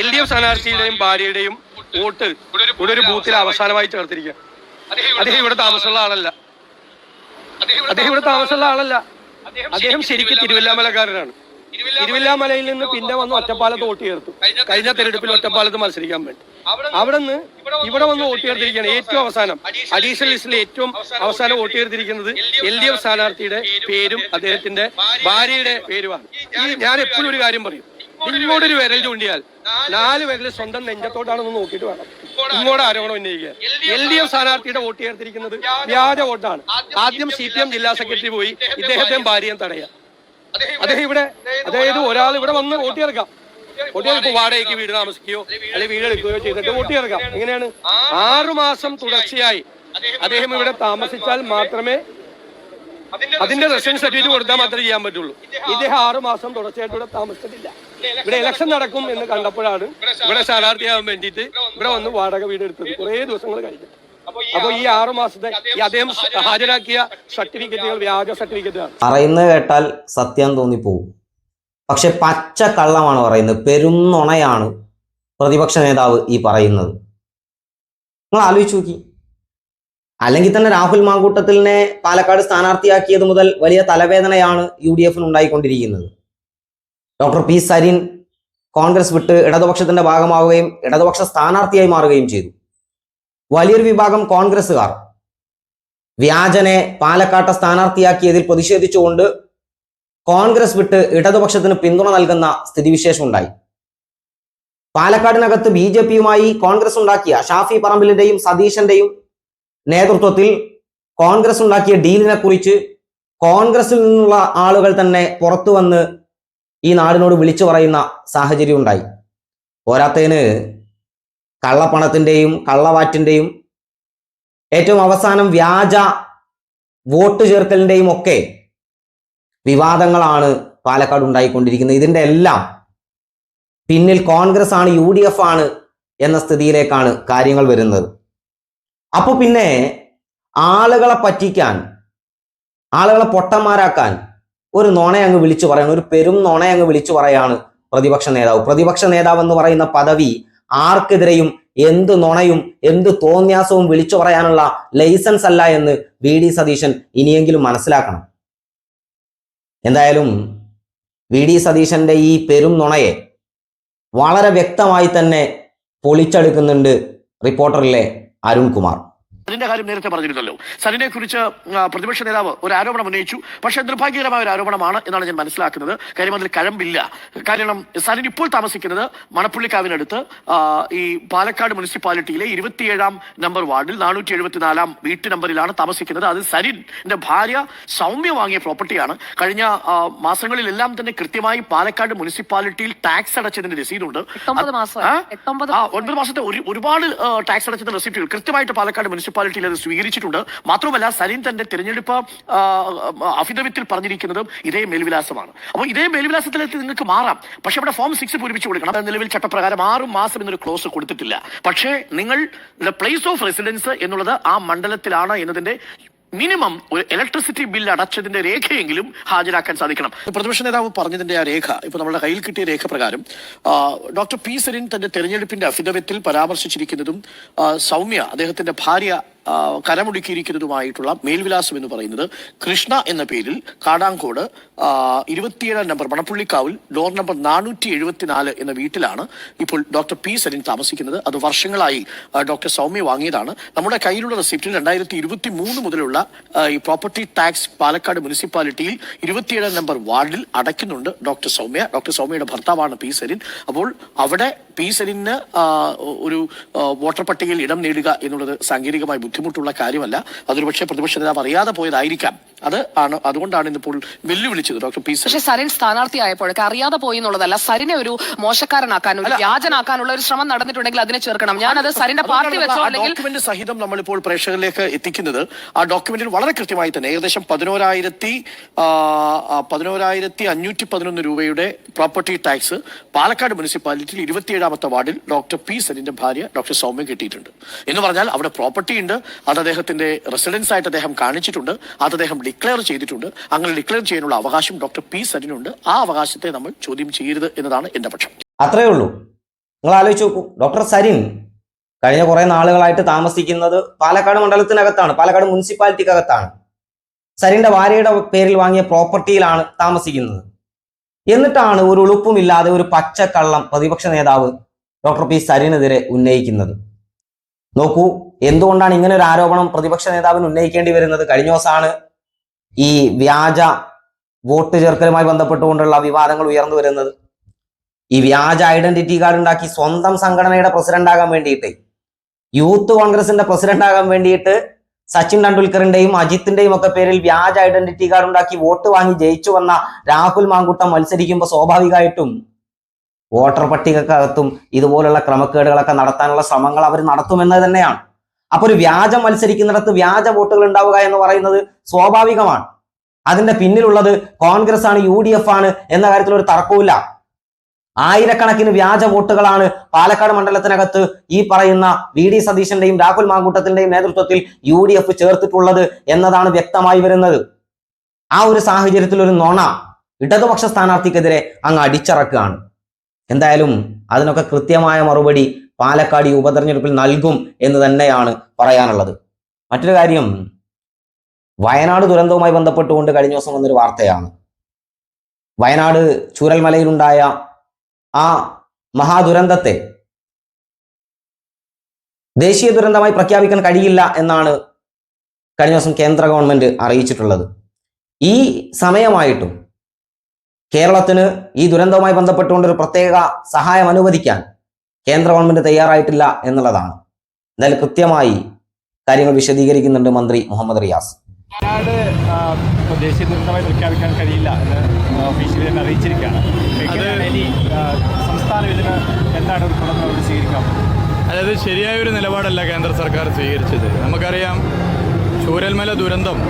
L D F സ്ഥാനാർത്ഥിയുടെയും ഭാര്യയുടെയും vote ഇവിടെ ഒരു ബൂത്തിൽ അവസാനമായി ചേർത്തിരിക്കുക അദ്ദേഹം ഇവിടെ താമസമുള്ള ആളല്ല. അദ്ദേഹം ഇവിടെ താമസമുള്ള ആളല്ല. അദ്ദേഹം ശരിക്കും തിരുവല്ലാമലക്കാരനാണ്. തിരുവല്ലാമലയിൽ നിന്ന് പിന്നെ വന്ന് ഒറ്റപ്പാലത്ത് വോട്ട് ചേർത്തു. കഴിഞ്ഞ തെരഞ്ഞെടുപ്പിൽ ഒറ്റപ്പാലത്ത് മത്സരിക്കാൻ വേണ്ടി. അവിടെ നിന്ന് ഇവിടെ വന്ന് വോട്ട് ചേർത്തിരിക്കുകയാണ് ഏറ്റവും അവസാനം. അഡീഷണൽ ലിസ്റ്റിൽ ഏറ്റവും അവസാനം വോട്ട് ചേർത്തിരിക്കുന്നത് എൽ ഡി എഫ് സ്ഥാനാർത്ഥിയുടെ പേരും അദ്ദേഹത്തിന്റെ ഭാര്യയുടെ പേരുമാണ്. ഞാൻ എപ്പോഴും ഒരു കാര്യം പറയും. ഇങ്ങോട്ടൊരു വിരൽ ചൂണ്ടിയാൽ. നാല് വിരൽ സ്വന്തം നെഞ്ചത്തോട്ടാണെന്ന് നോക്കിയിട്ട് വേണം. ഇങ്ങോട്ട് ആരോപണം ഉന്നയിക്കുക. എൽ ഡി എഫ് സ്ഥാനാർത്ഥിയുടെ വോട്ട് ചേർത്തിരിക്കുന്നത് വ്യാജ വോട്ടാണ്. ആദ്യം സി പി എം ജില്ലാ സെക്രട്ടറി പോയി. ഇദ്ദേഹത്തെയും ഭാര്യയും തടയാം അദ്ദേഹം ഇവിടെ അതായത് ഒരാൾ ഇവിടെ വന്ന് വോട്ട് ചേർക്കാം. വോട്ട് ചേർക്കും വാടകയ്ക്ക് വീട് താമസിക്കുകയോ അല്ലെങ്കിൽ വീട് എടുക്കുകയോ ചെയ്തിട്ട് വോട്ട് ചേർക്കാം. എങ്ങനെയാണ് ആറു മാസം തുടർച്ചയായി അദ്ദേഹം ഇവിടെ താമസിച്ചാൽ മാത്രമേ അതിന്റെ റെസിഡൻസ് സർട്ടിഫിക്കറ്റ് കൊടുത്താൽ മാത്രമേ ചെയ്യാൻ പറ്റുള്ളൂ. ഇദ്ദേഹം ആറു മാസം തുടർച്ചയായിട്ട് ഇവിടെ താമസിച്ചിട്ടില്ല. ഇവിടെ ഇലക്ഷൻ നടക്കും എന്ന് കണ്ടപ്പോഴാണ് ഇവിടെ സ്ഥാനാർത്ഥിയാവാൻ വേണ്ടിയിട്ട് ഇവിടെ വന്ന് വാടക വീട് എടുത്തത്. കുറേ ദിവസങ്ങൾ കഴിഞ്ഞു. അപ്പൊ ഈ ആറു മാസത്തെ ഈ അദ്ദേഹം ഹാജരാക്കിയ സർട്ടിഫിക്കറ്റുകൾ വ്യാജ സർട്ടിഫിക്കറ്റാണ് പറയുന്നത് കേട്ടാൽ സത്യം തോന്നിപ്പോവും പക്ഷെ പച്ച കള്ളമാണ് പറയുന്നത്. പെരും നുണയാണ് പ്രതിപക്ഷ നേതാവ് ഈ പറയുന്നത്. നിങ്ങൾ ആലോചിച്ച് നോക്കി. അല്ലെങ്കിൽ തന്നെ രാഹുൽ മാങ്കൂട്ടത്തിലിനെ പാലക്കാട് സ്ഥാനാർത്ഥിയാക്കിയത് മുതൽ വലിയ തലവേദനയാണ് യു ഡി എഫിന് ഉണ്ടായിക്കൊണ്ടിരിക്കുന്നത്. ഡോക്ടർ പി സരിൻ കോൺഗ്രസ് വിട്ട് ഇടതുപക്ഷത്തിന്റെ ഭാഗമാവുകയും ഇടതുപക്ഷ സ്ഥാനാർത്ഥിയായി മാറുകയും ചെയ്തു. വലിയൊരു വിഭാഗം കോൺഗ്രസ്സുകാർ വ്യാജനെ പാലക്കാട്ടെ സ്ഥാനാർത്ഥിയാക്കിയതിൽ പ്രതിഷേധിച്ചുകൊണ്ട് കോൺഗ്രസ് വിട്ട് ഇടതുപക്ഷത്തിന് പിന്തുണ നൽകുന്ന സ്ഥിതിവിശേഷം ഉണ്ടായി പാലക്കാടിനകത്ത് ബി ജെ പിയുമായി കോൺഗ്രസ് ഉണ്ടാക്കിയ ഷാഫി പറമ്പിലിന്റെയും സതീശന്റെയും നേതൃത്വത്തിൽ കോൺഗ്രസ് ഉണ്ടാക്കിയ ഡീലിനെ കുറിച്ച് കോൺഗ്രസിൽ നിന്നുള്ള ആളുകൾ തന്നെ പുറത്തു വന്ന് ഈ നാടിനോട് വിളിച്ചു പറയുന്ന സാഹചര്യം ഉണ്ടായി. പോരാത്തതിന് കള്ളപ്പണത്തിന്റെയും കള്ളവാറ്റിന്റെയും ഏറ്റവും അവസാനം വ്യാജ വോട്ട് ചേർക്കലിന്റെയും ഒക്കെ വിവാദങ്ങളാണ് പാലക്കാട് ഉണ്ടായിക്കൊണ്ടിരിക്കുന്നത്. ഇതിന്റെ എല്ലാം പിന്നിൽ കോൺഗ്രസ് ആണ് യു ആണ് എന്ന സ്ഥിതിയിലേക്കാണ് കാര്യങ്ങൾ വരുന്നത്. അപ്പൊ പിന്നെ ആളുകളെ പറ്റിക്കാൻ ആളുകളെ പൊട്ടന്മാരാക്കാൻ ഒരു നുണയങ്ങ് വിളിച്ചു പറയാണ്. ഒരു പെരും നുണയങ്ങ് വിളിച്ചു പറയാണ് പ്രതിപക്ഷ നേതാവ്. പ്രതിപക്ഷ നേതാവ് എന്ന് പറയുന്ന പദവി ആർക്കെതിരെയും എന്ത് നുണയും എന്ത് തോന്യാസവും വിളിച്ചു പറയാനുള്ള ലൈസൻസ് അല്ല എന്ന് വി ഡി സതീശൻ ഇനിയെങ്കിലും മനസ്സിലാക്കണം. എന്തായാലും വി ഡി സതീശന്റെ ഈ പെരും നുണയെ വളരെ വ്യക്തമായി തന്നെ പൊളിച്ചെടുക്കുന്നുണ്ട് റിപ്പോർട്ടറിലെ അരുൺകുമാർ. അതിന്റെ കാര്യം നേരത്തെ പറഞ്ഞിരുന്നല്ലോ. സരിനെ കുറിച്ച് പ്രതിപക്ഷ നേതാവ് ഒരു ആരോപണം ഉന്നയിച്ചു. പക്ഷേ നിർഭാഗ്യകരമായ ഒരു ആരോപണമാണ് എന്നാണ് ഞാൻ മനസ്സിലാക്കുന്നത്. കാര്യം അതിൽ കഴമ്പില്ല. കാരണം സരിൻ ഇപ്പോൾ താമസിക്കുന്നത് മണപ്പുള്ളിക്കാവിനടുത്ത് ഈ പാലക്കാട് മുനിസിപ്പാലിറ്റിയിലെ ഇരുപത്തിയേഴാം നമ്പർ വാർഡിൽ നാനൂറ്റി എഴുപത്തിനാലാം വീട്ടു നമ്പറിലാണ് താമസിക്കുന്നത്. അത് സരിന്റെ ഭാര്യ സൗമ്യ വാങ്ങിയ പ്രോപ്പർട്ടിയാണ്. കഴിഞ്ഞ മാസങ്ങളിലെല്ലാം തന്നെ കൃത്യമായി പാലക്കാട് മുനിസിപ്പാലിറ്റിയിൽ ടാക്സ് അടച്ചതിന്റെ രസീതുണ്ട്. ഒൻപത് മാസത്തെ ഒരു ഒരുപാട് ടാക്സ് അടച്ചതിന്റെ റെസിപ്റ്റുകൾ കൃത്യമായിട്ട് പാലക്കാട് മുനിസിപ്പാലിറ്റിയിൽ അത് സ്വീകരിച്ചിട്ടുണ്ട്. മാത്രമല്ല സലീം തന്റെ തിരഞ്ഞെടുപ്പ് അഫിഡവിറ്റിൽ പറഞ്ഞിരിക്കുന്നതും ഇതേ മേൽവിലാസമാണ്. അപ്പോൾ ഇതേ മേൽവിലാസത്തിലേക്ക് നിങ്ങൾക്ക് മാറാം. പക്ഷെ അവിടെ ഫോം സിക്സ് പൂരിപ്പിച്ചു കൊടുക്കണം. നിലവിൽ ചട്ടപ്രകാരം ആറ് മാസം എന്നൊരു ക്ലോസ് കൊടുത്തിട്ടില്ല. പക്ഷേ നിങ്ങൾ പ്ലേസ് ഓഫ് റെസിഡൻസ് എന്നുള്ളത് ആ മണ്ഡലത്തിലാണ് എന്നതിന്റെ മിനിമം ഒരു ഇലക്ട്രിസിറ്റി ബില്ല് അടച്ചതിന്റെ രേഖയെങ്കിലും ഹാജരാക്കാൻ സാധിക്കണം. പ്രതിപക്ഷ നേതാവ് പറഞ്ഞതിന്റെ ആ രേഖ ഇപ്പൊ നമ്മുടെ കയ്യിൽ കിട്ടിയ രേഖ പ്രകാരം ഡോക്ടർ പി സരിൻ തന്റെ തെരഞ്ഞെടുപ്പിന്റെ അഫിഡവിറ്റിൽ പരാമർശിച്ചിരിക്കുന്നതും സൗമ്യ അദ്ദേഹത്തിന്റെ ഭാര്യ കരമുടുക്കിയിരിക്കുന്നതുമായിട്ടുള്ള മേൽവിലാസം എന്ന് പറയുന്നത് കൃഷ്ണ എന്ന പേരിൽ കാടാങ്കോട് ഇരുപത്തിയേഴാം നമ്പർ മണപ്പുള്ളിക്കാവിൽ ഡോർ നമ്പർ നാനൂറ്റി എഴുപത്തിനാല് എന്ന വീട്ടിലാണ് ഇപ്പോൾ ഡോക്ടർ പി സരിൻ താമസിക്കുന്നത്. അത് വർഷങ്ങളായി ഡോക്ടർ സൗമ്യ വാങ്ങിയതാണ്. നമ്മുടെ കയ്യിലുള്ള റെസിപ്റ്റിൽ രണ്ടായിരത്തി ഇരുപത്തി മൂന്ന് മുതലുള്ള ഈ പ്രോപ്പർട്ടി ടാക്സ് പാലക്കാട് മുനിസിപ്പാലിറ്റിയിൽ ഇരുപത്തിയേഴാം നമ്പർ വാർഡിൽ അടയ്ക്കുന്നുണ്ട് ഡോക്ടർ സൗമ്യ. ഡോക്ടർ സൗമ്യയുടെ ഭർത്താവാണ് പി സരിൻ. അപ്പോൾ അവിടെ പി സെലിന് ഒരു വോട്ടർ പട്ടികയിൽ ഇടം നേടുക എന്നുള്ളത് സാങ്കേതികമായി ബുദ്ധിമുട്ടുള്ള കാര്യമല്ല. അതൊരു പക്ഷേ പ്രതിപക്ഷ നേതാവ് അറിയാതെ പോയതായിരിക്കാം. അത് ആണ് അതുകൊണ്ടാണ് ഇന്നിപ്പോൾ വെല്ലുവിളിച്ചത് ഡോക്ടർ പി പക്ഷെ സരിൻ സ്ഥാനാർത്ഥിയായപ്പോഴൊക്കെ അറിയാതെ പോയി എന്നുള്ളതല്ല സരിനെ ഒരു മോശക്കാരനാക്കാൻ ഒരു വ്യാജനാക്കാനുള്ള ഒരു ശ്രമം നടന്നിട്ടുണ്ടെങ്കിൽ അതിനെ ചേർക്കണം ഞാനത് സരിന്റെ പാർട്ടി ഡോക്യുമെന്റ് സഹിതം നമ്മളിപ്പോൾ പ്രേക്ഷകരിലേക്ക് എത്തിക്കുന്നത്. ആ ഡോക്യുമെന്റിൽ വളരെ കൃത്യമായി തന്നെ ഏകദേശം പതിനോരായിരത്തി പതിനോരായിരത്തി അഞ്ഞൂറ്റി പതിനൊന്ന് രൂപയുടെ പ്രോപ്പർട്ടി ടാക്സ് പാലക്കാട് മുനിസിപ്പാലിറ്റിയിൽ ഇരുപത്തിയേഴാമത്തെ വാർഡിൽ ഡോക്ടർ പി സരിന്റെ ഭാര്യ ഡോക്ടർ സൗമ്യ കിട്ടിയിട്ടുണ്ട്. എന്ന് പറഞ്ഞാൽ അവിടെ പ്രോപ്പർട്ടി ഉണ്ട്. അത് അദ്ദേഹത്തിന്റെ റെസിഡൻസ് ആയിട്ട് അദ്ദേഹം കാണിച്ചിട്ടുണ്ട്. അത് അദ്ദേഹം ഡിക്ലെയർ ചെയ്തിട്ടുണ്ട്. അങ്ങനെ ഡിക്ലെയർ ചെയ്യാനുള്ള അവകാശം ഡോക്ടർ പി സലിനുണ്ട് ആ അവകാശത്തെ നമ്മൾ ചോദ്യം ചെയ്യരുത് എന്നതാണ് എന്റെ പക്ഷം. അത്രേ ഉള്ളൂ. നിങ്ങൾ ആലോചിച്ച് നോക്കൂ. ഡോക്ടർ സരിൻ കഴിഞ്ഞ കുറെ നാളുകളായിട്ട് താമസിക്കുന്നത് പാലക്കാട് മണ്ഡലത്തിനകത്താണ്. പാലക്കാട് മുനിസിപ്പാലിറ്റിക്കകത്താണ്. സരിന്റെ ഭാര്യയുടെ പേരിൽ വാങ്ങിയ പ്രോപ്പർട്ടിയിലാണ് താമസിക്കുന്നത്. എന്നിട്ടാണ് ഒരു ഉളുപ്പുമില്ലാതെ ഒരു പച്ചക്കള്ളം പ്രതിപക്ഷ നേതാവ് ഡോക്ടർ പി സരിനെതിരെ ഉന്നയിക്കുന്നത്. നോക്കൂ എന്തുകൊണ്ടാണ് ഇങ്ങനെ ഒരു ആരോപണം പ്രതിപക്ഷ നേതാവിന് ഉന്നയിക്കേണ്ടി വരുന്നത്? കഴിഞ്ഞ ദിവസമാണ് ഈ വ്യാജ വോട്ട് ചേർക്കലുമായി ബന്ധപ്പെട്ടുകൊണ്ടുള്ള വിവാദങ്ങൾ ഉയർന്നു വരുന്നത്. ഈ വ്യാജ ഐഡന്റിറ്റി കാർഡ് ഉണ്ടാക്കി സ്വന്തം സംഘടനയുടെ പ്രസിഡന്റ് ആകാൻ വേണ്ടിയിട്ട് യൂത്ത് കോൺഗ്രസിന്റെ പ്രസിഡന്റ് ആകാൻ വേണ്ടിയിട്ട് സച്ചിൻ ടെണ്ടുൽക്കറിന്റെയും അജിത്തിന്റെയും ഒക്കെ പേരിൽ വ്യാജ ഐഡന്റിറ്റി കാർഡ് ഉണ്ടാക്കി വോട്ട് വാങ്ങി ജയിച്ചു വന്ന രാഹുൽ മാങ്കുട്ടം മത്സരിക്കുമ്പോൾ സ്വാഭാവികമായിട്ടും വോട്ടർ പട്ടികക്കകത്തും ഇതുപോലുള്ള ക്രമക്കേടുകളൊക്കെ നടത്താനുള്ള ശ്രമങ്ങൾ അവർ നടത്തുമെന്നത് തന്നെയാണ്. അപ്പൊ ഒരു വ്യാജം മത്സരിക്കുന്നിടത്ത് വ്യാജ വോട്ടുകൾ ഉണ്ടാവുക എന്ന് പറയുന്നത് സ്വാഭാവികമാണ്. അതിന്റെ പിന്നിലുള്ളത് കോൺഗ്രസ് ആണ് യു ആണ് എന്ന കാര്യത്തിൽ ഒരു തർക്കവുമില്ല. ആയിരക്കണക്കിന് വ്യാജ വോട്ടുകളാണ് പാലക്കാട് മണ്ഡലത്തിനകത്ത് ഈ പറയുന്ന വി ഡി സതീശന്റെയും രാഹുൽ മാങ്കൂട്ടത്തിന്റെയും നേതൃത്വത്തിൽ യു ഡി എഫ് ചേർത്തിട്ടുള്ളത് എന്നതാണ് വ്യക്തമായി വരുന്നത്. ആ ഒരു സാഹചര്യത്തിൽ ഒരു നോണ ഇടതുപക്ഷ സ്ഥാനാർത്ഥിക്കെതിരെ അങ്ങ് അടിച്ചിറക്കുകയാണ്. എന്തായാലും അതിനൊക്കെ കൃത്യമായ മറുപടി പാലക്കാട് ഈ ഉപതെരഞ്ഞെടുപ്പിൽ നൽകും എന്ന് തന്നെയാണ് പറയാനുള്ളത്. മറ്റൊരു കാര്യം വയനാട് ദുരന്തവുമായി ബന്ധപ്പെട്ടുകൊണ്ട് കഴിഞ്ഞ ദിവസം വന്നൊരു വാർത്തയാണ്. വയനാട് ചൂരൽമലയിലുണ്ടായ ആ മഹാദുരന്തത്തെ ദേശീയ ദുരന്തമായി പ്രഖ്യാപിക്കാൻ കഴിയില്ല എന്നാണ് കഴിഞ്ഞ ദിവസം കേന്ദ്ര ഗവൺമെന്റ് അറിയിച്ചിട്ടുള്ളത്. ഈ സമയമായിട്ടും കേരളത്തിന് ഈ ദുരന്തവുമായി ബന്ധപ്പെട്ടുകൊണ്ട് ഒരു പ്രത്യേക സഹായം അനുവദിക്കാൻ കേന്ദ്ര ഗവൺമെന്റ് തയ്യാറായിട്ടില്ല എന്നുള്ളതാണ്. എന്നാൽ കൃത്യമായി കാര്യങ്ങൾ വിശദീകരിക്കുന്നുണ്ട് മന്ത്രി മുഹമ്മദ് റിയാസ്. ഇപ്പോൾ ദേശീയ ദുരന്തമായി പ്രഖ്യാപിക്കാൻ കഴിയില്ല എന്ന് ഒഫീഷ്യലി തന്നെ അറിയിച്ചിരിക്കുകയാണ്. ഇനി സംസ്ഥാനം ഇതിന് എന്താണ് ഒരു തുടർ നടപടി സ്വീകരിക്കാൻ അതായത് ശരിയായ ഒരു നിലപാടല്ല കേന്ദ്ര സർക്കാർ സ്വീകരിച്ചത്. നമുക്കറിയാം ചൂരൽമല ദുരന്തം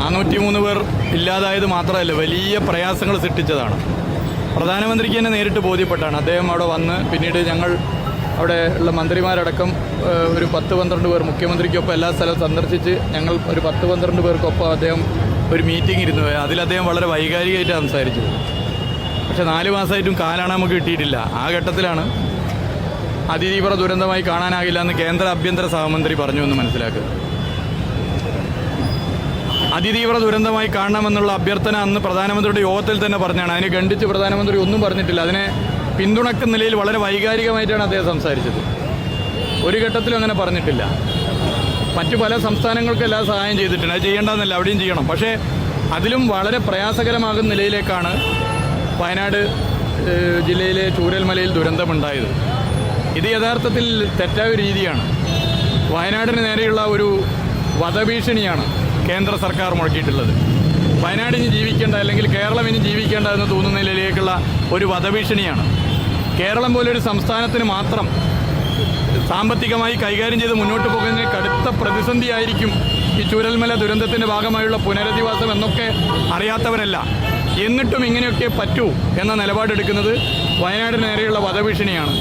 നാനൂറ്റി മൂന്ന് പേർ ഇല്ലാതായത് മാത്രമല്ല വലിയ പ്രയാസങ്ങൾ സൃഷ്ടിച്ചതാണ്. പ്രധാനമന്ത്രിക്ക് തന്നെ നേരിട്ട് ബോധ്യപ്പെട്ടാണ്. അദ്ദേഹം അവിടെ വന്ന് പിന്നീട് ഞങ്ങൾ അവിടെ ഉള്ള മന്ത്രിമാരടക്കം ഒരു പത്ത് പന്ത്രണ്ട് പേർ മുഖ്യമന്ത്രിക്കൊപ്പം എല്ലാ സ്ഥലവും സന്ദർശിച്ച് ഞങ്ങൾ ഒരു പത്ത് പന്ത്രണ്ട് പേർക്കൊപ്പം അദ്ദേഹം ഒരു മീറ്റിംഗ് ഇരുന്നു. അതിൽ അദ്ദേഹം വളരെ വൈകാരികമായിട്ട് സംസാരിച്ചു. പക്ഷേ നാല് മാസമായിട്ടും കാലാണ് നമുക്ക് കിട്ടിയിട്ടില്ല. ആ ഘട്ടത്തിലാണ് അതിതീവ്ര ദുരന്തമായി കാണാനാകില്ല എന്ന് കേന്ദ്ര ആഭ്യന്തര സഹമന്ത്രി പറഞ്ഞു എന്ന് മനസ്സിലാക്കുക. അതിതീവ്ര ദുരന്തമായി കാണണമെന്നുള്ള അഭ്യർത്ഥന അന്ന് പ്രധാനമന്ത്രിയുടെ യോഗത്തിൽ തന്നെ പറഞ്ഞാണ്. അതിനെ ഖണ്ഡിച്ച് പ്രധാനമന്ത്രി ഒന്നും പറഞ്ഞിട്ടില്ല. അതിനെ പിന്തുണക്കുന്ന നിലയിൽ വളരെ വൈകാരികമായിട്ടാണ് അദ്ദേഹം സംസാരിച്ചത്. ഒരു ഘട്ടത്തിലും അങ്ങനെ പറഞ്ഞിട്ടില്ല. മറ്റു പല സംസ്ഥാനങ്ങൾക്കും എല്ലാ സഹായം ചെയ്തിട്ടുണ്ട്. അത് ചെയ്യേണ്ടതെന്നല്ല അവിടെയും ചെയ്യണം. പക്ഷേ അതിലും വളരെ പ്രയാസകരമാകുന്ന നിലയിലേക്കാണ് വയനാട് ജില്ലയിലെ ചൂരൽമലയിൽ ദുരന്തമുണ്ടായത്. ഇത് യഥാർത്ഥത്തിൽ തെറ്റായ ഒരു രീതിയാണ്. വയനാടിന് നേരെയുള്ള ഒരു വധഭീഷണിയാണ് കേന്ദ്ര സർക്കാർ മുഴക്കിയിട്ടുള്ളത്. വയനാട് ഇനി ജീവിക്കേണ്ട അല്ലെങ്കിൽ കേരളം ഇനി ജീവിക്കേണ്ട എന്ന് തോന്നുന്ന നിലയിലേക്കുള്ള ഒരു വധഭീഷണിയാണ്. കേരളം പോലൊരു സംസ്ഥാനത്തിന് മാത്രം സാമ്പത്തികമായി കൈകാര്യം ചെയ്ത് മുന്നോട്ട് പോകുന്നതിന് കടുത്ത പ്രതിസന്ധിയായിരിക്കും ഈ ചൂരൽമല ദുരന്തത്തിന്റെ ഭാഗമായുള്ള പുനരധിവാസം എന്നൊക്കെ അറിയാത്തവരല്ല. എന്നിട്ടും ഇങ്ങനെയൊക്കെ പറ്റൂ എന്ന നിലപാടെടുക്കുന്നത് വയനാടിന് നേരെയുള്ള വധഭീഷണിയാണ്.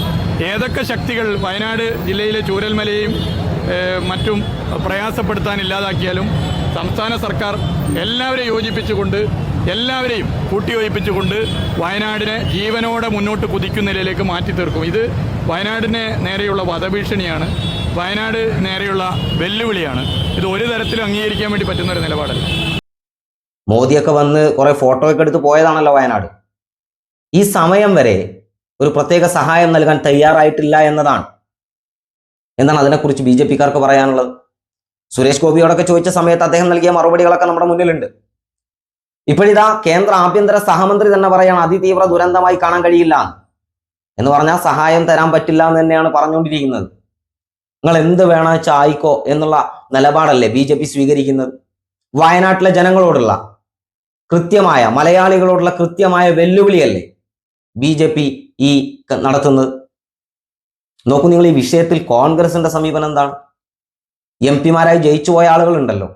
ഏതൊക്കെ ശക്തികൾ വയനാട് ജില്ലയിലെ ചൂരൽമലയെയും മറ്റും പ്രയാസപ്പെടുത്താൻ ഇല്ലാതാക്കിയാലും സംസ്ഥാന സർക്കാർ എല്ലാവരെയും യോജിപ്പിച്ചുകൊണ്ട് എല്ലാവരെയും കൂട്ടിയോജിപ്പിച്ചുകൊണ്ട് വയനാടിനെ ജീവനോടെ മുന്നോട്ട് കുതിക്കുന്ന നിലയിലേക്ക് മാറ്റി തീർക്കും ഇത് വയനാടിനെ നേരെയുള്ള വധഭീഷണിയാണ്. വയനാട് നേരെയുള്ള വെല്ലുവിളിയാണ്. ഇത് ഒരു തരത്തിലും അംഗീകരിക്കാൻ വേണ്ടി പറ്റുന്ന ഒരു നിലപാടല്ല. മോദിയൊക്കെ വന്ന് കുറെ ഫോട്ടോ ഒക്കെ എടുത്ത് പോയതാണല്ലോ വയനാട്. ഈ സമയം വരെ ഒരു പ്രത്യേക സഹായം നൽകാൻ തയ്യാറായിട്ടില്ല എന്നതാണ്. എന്നാണ് അതിനെക്കുറിച്ച് ബി ജെ പിക്കാർക്ക് പറയാനുള്ളത്? സുരേഷ് ഗോപിയോടൊക്കെ ചോദിച്ച സമയത്ത് അദ്ദേഹം നൽകിയ മറുപടികളൊക്കെ നമ്മുടെ മുന്നിലുണ്ട്. ഇപ്പോഴിതാ കേന്ദ്ര ആഭ്യന്തര സഹമന്ത്രി തന്നെ പറയാണ് അതിതീവ്ര ദുരന്തമായി കാണാൻ കഴിയില്ല എന്ന് പറഞ്ഞാൽ സഹായം തരാൻ പറ്റില്ല എന്ന് തന്നെയാണ് പറഞ്ഞുകൊണ്ടിരിക്കുന്നത്. നിങ്ങൾ എന്ത് വേണം വെച്ചാൽ ആയിക്കോ എന്നുള്ള നിലപാടല്ലേ ബി ജെ പി സ്വീകരിക്കുന്നത്? വയനാട്ടിലെ ജനങ്ങളോടുള്ള കൃത്യമായ മലയാളികളോടുള്ള കൃത്യമായ വെല്ലുവിളിയല്ലേ ബി ജെ പി ഈ നടത്തുന്നത്? നോക്കൂ നിങ്ങൾ ഈ വിഷയത്തിൽ കോൺഗ്രസിന്റെ സമീപനം എന്താണ്? എം പിമാരായി ജയിച്ചു പോയ ആളുകളുണ്ടല്ലോ.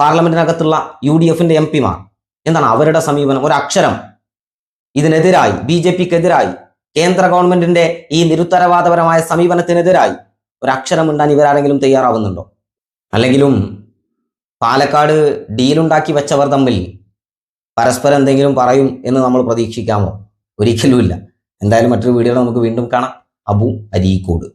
പാർലമെന്റിനകത്തുള്ള യു ഡി എഫിന്റെ എം പിമാർ. എന്താണ് അവരുടെ സമീപനം? ഒരക്ഷരം. ഇതിനെതിരായി ബി ജെ പിക്കെതിരായി കേന്ദ്ര ഗവൺമെന്റിന്റെ ഈ നിരുത്തരവാദപരമായ സമീപനത്തിനെതിരായി ഒരക്ഷരം ഉണ്ടാൻ ഇവരാരെങ്കിലും തയ്യാറാവുന്നുണ്ടോ? അല്ലെങ്കിലും പാലക്കാട് ഡീലുണ്ടാക്കി വെച്ചവർ തമ്മിൽ പരസ്പരം എന്തെങ്കിലും പറയും എന്ന് നമ്മൾ പ്രതീക്ഷിക്കാമോ? ഒരിക്കലുമില്ല. എന്തായാലും മറ്റൊരു വീഡിയോയിൽ നമുക്ക് വീണ്ടും കാണാം. അബു അരീക്കോട്.